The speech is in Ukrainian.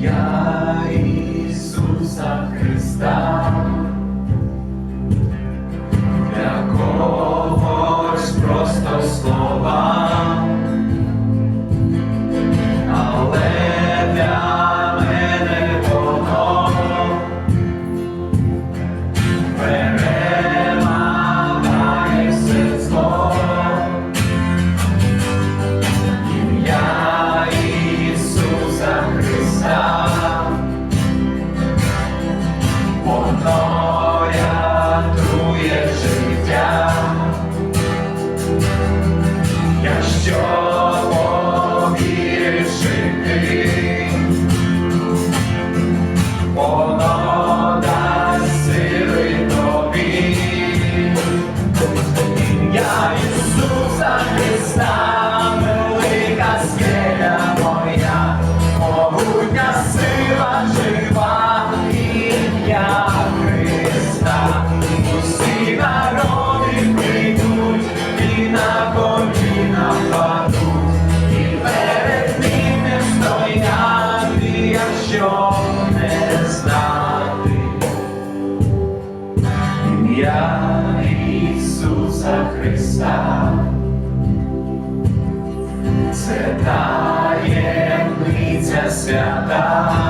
Я Ісуса Христа. Ісуса Христа, це таємниця свята,